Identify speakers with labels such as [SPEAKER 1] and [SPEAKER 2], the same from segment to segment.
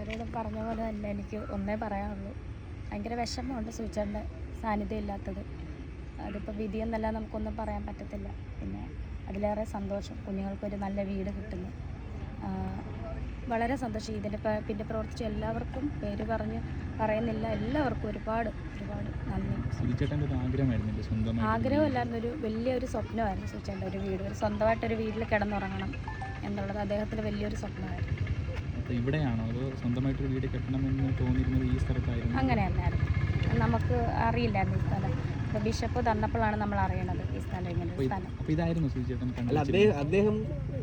[SPEAKER 1] എല്ലാവരോടും പറഞ്ഞ പോലെ തന്നെ എനിക്ക് ഒന്നേ പറയാനുള്ളൂ. ഭയങ്കര വിഷമമുണ്ട് സൂചിച്ചേട്ടന്റെ സാന്നിധ്യം ഇല്ലാത്തത്. അതിപ്പോൾ വിധിയെന്നല്ല നമുക്കൊന്നും പറയാൻ പറ്റത്തില്ല. പിന്നെ അതിലേറെ സന്തോഷം. കുഞ്ഞുങ്ങൾക്കൊരു നല്ല വീട് കിട്ടുന്നു. വളരെ സന്തോഷം. ഇതിന്റെ പിന്നെ പ്രവർത്തിച്ച എല്ലാവർക്കും പേര് പറഞ്ഞ് പറയുന്നില്ല. എല്ലാവർക്കും ഒരുപാട് ഒരുപാട് നന്ദി. ആഗ്രഹമല്ലായിരുന്നു ഒരു വലിയൊരു സ്വപ്നമായിരുന്നു സൂചിച്ചേട്ടന്റെ ഒരു വീട്. ഒരു സ്വന്തമായിട്ടൊരു വീട്ടിൽ കിടന്നുറങ്ങണം എന്നുള്ളത് അദ്ദേഹത്തിന് വലിയൊരു സ്വപ്നമായിരുന്നു.
[SPEAKER 2] ഇവിടെയാണോ? അതോ സ്വന്തമായിട്ടൊരു വീട് കെട്ടണമെന്ന് തോന്നിയിരുന്നത് ഈ സ്ഥലത്തായിരുന്നു?
[SPEAKER 1] അങ്ങനെയല്ലായിരുന്നു നമുക്ക് അറിയില്ലായിരുന്നു ഈ സ്ഥലം. അപ്പോൾ ബിഷപ്പ് തന്നപ്പോഴാണ് നമ്മൾ അറിയണത് ഈ സ്ഥലം ഇങ്ങനെ ഒരു സ്ഥലം.
[SPEAKER 2] അപ്പോൾ ഇതായിരുന്നു സുധിച്ചേട്ടൻ
[SPEAKER 3] അല്ല അദ്ദേഹം അദ്ദേഹം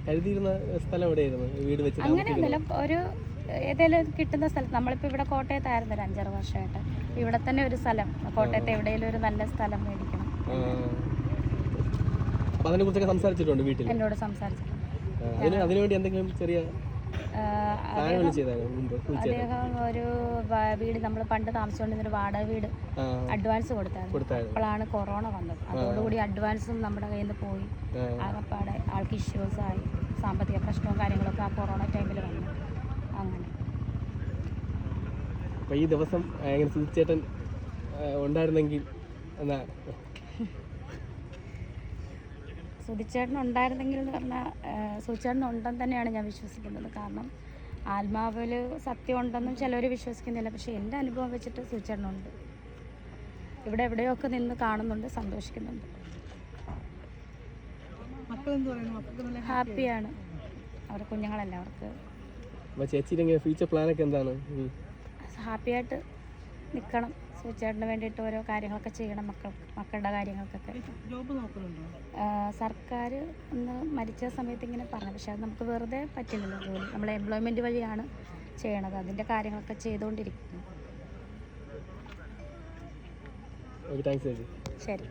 [SPEAKER 3] കരുതിയിരുന്ന സ്ഥലം എവിടെയായിരുന്നു? വീട് വെച്ച്
[SPEAKER 1] അങ്ങനെയൊന്നുമില്ല. ഒരു ഏതെങ്കിലും കിട്ടുന്ന സ്ഥലത്ത് നമ്മളിപ്പോൾ ഇവിടെ കോട്ടയത്തായിരുന്നു ഒരു അഞ്ചാറ് വർഷമായിട്ട്. ഇവിടെ തന്നെ ഒരു സ്ഥലം. കോട്ടയത്ത് എവിടെയെങ്കിലും ഒരു നല്ല സ്ഥലം മേടിക്കണം.
[SPEAKER 3] അപ്പൊ അതിനെ കുറിച്ചൊക്കെ സംസാരിച്ചിട്ടുണ്ട് വീട്ടിൽ
[SPEAKER 1] എന്നോട് സംസാരിച്ചിട്ടുണ്ട്.
[SPEAKER 3] അതിന് അതിനുവേണ്ടി എന്തെങ്കിലും ചെറിയ
[SPEAKER 1] അദ്ദേഹം ഒരു വീട് നമ്മൾ പണ്ട് താമസിച്ചുകൊണ്ടിരുന്ന ഒരു വാടക വീട് അഡ്വാൻസ് കൊടുത്തായിരുന്നു. അപ്പോഴാണ് കൊറോണ വന്നത്. അതോടുകൂടി അഡ്വാൻസും നമ്മുടെ കയ്യിൽ നിന്ന് പോയി. ആകപ്പാടെ ആൾക്ക് ഇഷ്യൂസ് ആയി. സാമ്പത്തിക പ്രശ്നവും കാര്യങ്ങളൊക്കെ ആ കൊറോണ ടൈമിൽ വന്നു. അങ്ങനെ.
[SPEAKER 3] ഈ ദിവസം ഉണ്ടായിരുന്നെങ്കിൽ എന്നാ?
[SPEAKER 1] സുധിച്ചേട്ടൻ ഉണ്ടായിരുന്നെങ്കിൽ എന്ന് പറഞ്ഞാൽ സുധിച്ചേട്ടൻ ഉണ്ടെന്ന് തന്നെയാണ് ഞാൻ വിശ്വസിക്കുന്നത്. കാരണം ആത്മാവിൽ സത്യം ഉണ്ടെന്നും ചിലർ വിശ്വസിക്കുന്നില്ല. പക്ഷേ എന്റെ അനുഭവം വെച്ചിട്ട് സുധിച്ചേട്ടനുണ്ട് ഇവിടെ എവിടെയൊക്കെ നിന്ന് കാണുന്നുണ്ട് സന്തോഷിക്കുന്നുണ്ട്. ഹാപ്പിയാണ്. അവരുടെ കുഞ്ഞുങ്ങളല്ല അവർക്ക്.
[SPEAKER 3] ചേച്ചിയുടെ ഫ്യൂച്ചർ പ്ലാനൊക്കെ എന്താണ്?
[SPEAKER 1] ഹാപ്പിയായിട്ട് നിൽക്കണം സുചേട്ടന് വേണ്ടിയിട്ട് ഓരോ കാര്യങ്ങളൊക്കെ ചെയ്യണം മക്കൾക്ക് മക്കളുടെ കാര്യങ്ങൾക്കൊക്കെ. സർക്കാർ ഒന്ന് മരിച്ച സമയത്ത് ഇങ്ങനെ പറഞ്ഞു. പക്ഷെ അത് നമുക്ക് വെറുതെ പറ്റില്ലല്ലോ ജോലി. നമ്മൾ എംപ്ലോയ്മെന്റ് വഴിയാണ് ചെയ്യണത്. അതിന്റെ കാര്യങ്ങളൊക്കെ ചെയ്തുകൊണ്ടിരിക്കുന്നു. ശരി.